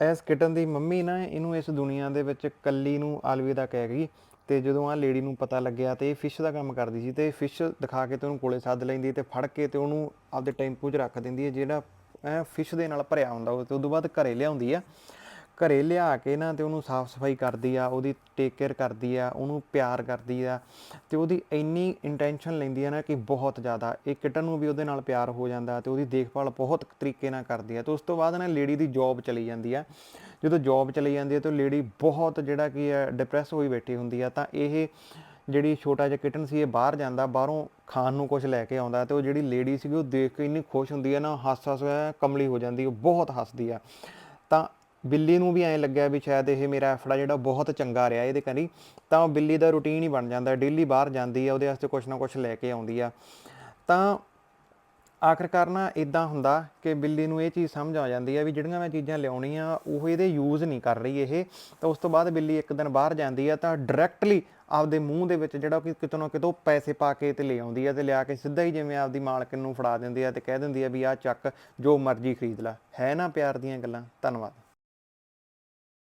ਇਸ ਕਿਟਨ ਦੀ ਮੰਮੀ ਨਾ ਇਹਨੂੰ ਇਸ ਦੁਨੀਆ ਦੇ ਵਿੱਚ ਕੱਲੀ ਨੂੰ ਅਲਵਿਦਾ ਕਹਿ ਗਈ ਤੇ ਜਦੋਂ ਆ ਲੇਡੀ ਨੂੰ ਪਤਾ ਲੱਗਿਆ ਤੇ ਇਹ ਫਿਸ਼ ਦਾ ਕੰਮ ਕਰਦੀ ਸੀ ਤੇ ਫਿਸ਼ ਦਿਖਾ ਕੇ ਤੇ ਉਹਨੂੰ ਕੋਲੇ ਸੱਦ ਲੈਂਦੀ ਤੇ ਫੜ ਕੇ ਤੇ ਉਹਨੂੰ ਆਪਦੇ ਟੈਂਪੂ 'ਚ ਰੱਖ ਦਿੰਦੀ ਹੈ ਜਿਹੜਾ ਐ ਫਿਸ਼ ਦੇ ਨਾਲ ਭਰਿਆ ਹੁੰਦਾ ਉਹ ਤੇ ਉਦੋਂ ਬਾਅਦ ਘਰੇ ਲਿਆਉਂਦੀ ਆ। ਘਰੇ ਲਿਆ ਕੇ ਨਾ ਤੇ ਉਹਨੂੰ ਸਾਫ਼ ਸਫ਼ਾਈ ਕਰਦੀ ਆ, ਉਹਦੀ ਟੇਕ ਕੇਅਰ ਕਰਦੀ ਆ, ਉਹਨੂੰ ਪਿਆਰ ਕਰਦੀ ਆ ਤੇ ਉਹਦੀ ਇੰਨੀ ਇੰਟੈਂਸ਼ਨ ਲੈਂਦੀ ਆ ਨਾ ਕਿ ਬਹੁਤ ਜ਼ਿਆਦਾ, ਇਹ ਕਿਟਨ ਨੂੰ ਵੀ ਉਹਦੇ ਨਾਲ ਪਿਆਰ ਹੋ ਜਾਂਦਾ ਤੇ ਉਹਦੀ ਦੇਖਭਾਲ ਬਹੁਤ ਤਰੀਕੇ ਨਾਲ ਕਰਦੀ ਆ ਤੇ ਉਸ ਤੋਂ ਬਾਅਦ ਨਾ ਲੇਡੀ ਦੀ ਜੌਬ ਚਲੀ ਜਾਂਦੀ ਆ। ਜਦੋਂ ਜੌਬ ਚਲੀ ਜਾਂਦੀ ਹੈ ਤਾਂ ਲੇਡੀ ਬਹੁਤ ਜਿਹੜਾ ਕੀ ਆ ਡਿਪਰੈਸ ਹੋਈ ਬੈਠੀ ਹੁੰਦੀ ਆ ਤਾਂ ਇਹ ਜਿਹੜੀ ਛੋਟਾ ਜਿਹਾ ਕਿਟਨ ਸੀ ਇਹ ਬਾਹਰ ਜਾਂਦਾ, ਬਾਹਰੋਂ ਖਾਣ ਨੂੰ ਕੁਝ ਲੈ ਕੇ ਆਉਂਦਾ ਤੇ ਉਹ ਜਿਹੜੀ ਲੇਡੀ ਸੀਗੀ ਉਹ ਦੇਖ ਕੇ ਇੰਨੀ ਖੁਸ਼ ਹੁੰਦੀ ਹੈ ਨਾ ਹੱਸ ਹੱਸ ਕਮਲੀ ਹੋ ਜਾਂਦੀ, ਉਹ ਬਹੁਤ ਹੱਸਦੀ ਆ। ਤਾਂ ਬਿੱਲੀ ਨੂੰ ਵੀ ਐਂ ਲੱਗਿਆ ਵੀ ਸ਼ਾਇਦ ਇਹ ਮੇਰਾ ਐਫੜਾ ਜਿਹੜਾ ਬਹੁਤ ਚੰਗਾ ਰਿਹਾ ਇਹਦੇ ਕਰੀ ਤਾਂ ਉਹ ਬਿੱਲੀ ਦਾ ਰੁਟੀਨ ਹੀ ਬਣ ਜਾਂਦਾ, ਡੇਲੀ ਬਾਹਰ ਜਾਂਦੀ ਆ, ਉਹਦੇ ਵਾਸਤੇ ਕੁਛ ਨਾ ਕੁਛ ਲੈ ਕੇ ਆਉਂਦੀ ਆ। ਤਾਂ ਆਖਰਕਾਰ ਨਾ ਇਦਾਂ ਹੁੰਦਾ ਕਿ ਬਿੱਲੀ ਨੂੰ ਇਹ ਚੀਜ਼ ਸਮਝ ਆ ਜਾਂਦੀ ਹੈ ਵੀ ਜਿਹੜੀਆਂ ਮੈਂ ਚੀਜ਼ਾਂ ਲਿਆਉਣੀਆਂ, ਉਹ ਇਹਦੇ ਯੂਜ਼ ਨਹੀਂ ਕਰ ਰਹੀ ਇਹ, ਤਾਂ ਉਸ ਤੋਂ ਬਾਅਦ ਬਿੱਲੀ ਇੱਕ ਦਿਨ ਬਾਹਰ ਜਾਂਦੀ ਆ, ਤਾਂ ਡਾਇਰੈਕਟਲੀ ਆਪਦੇ ਮੂੰਹ ਦੇ ਵਿੱਚ ਜਿਹੜਾ ਕਿ ਕਿਤੋਂ ਨਾ ਕਿਤੋਂ ਪੈਸੇ ਪਾ ਕੇ ਤੇ ਲੈ ਆਉਂਦੀ ਆ ਤੇ ਲਿਆ ਕੇ ਸਿੱਧਾ ਹੀ ਜਿਵੇਂ ਆਪਦੀ ਮਾਲਕਨ ਨੂੰ ਫੜਾ ਦਿੰਦੀ ਆ ਤੇ ਕਹਿ ਦਿੰਦੀ ਆ ਵੀ ਆਹ ਚੱਕ, ਜੋ ਮਰਜ਼ੀ ਖਰੀਦ ਲੈ। ਹੈ ਨਾ ਪਿਆਰ ਦੀਆਂ ਗੱਲਾਂ? ਧੰਨਵਾਦ।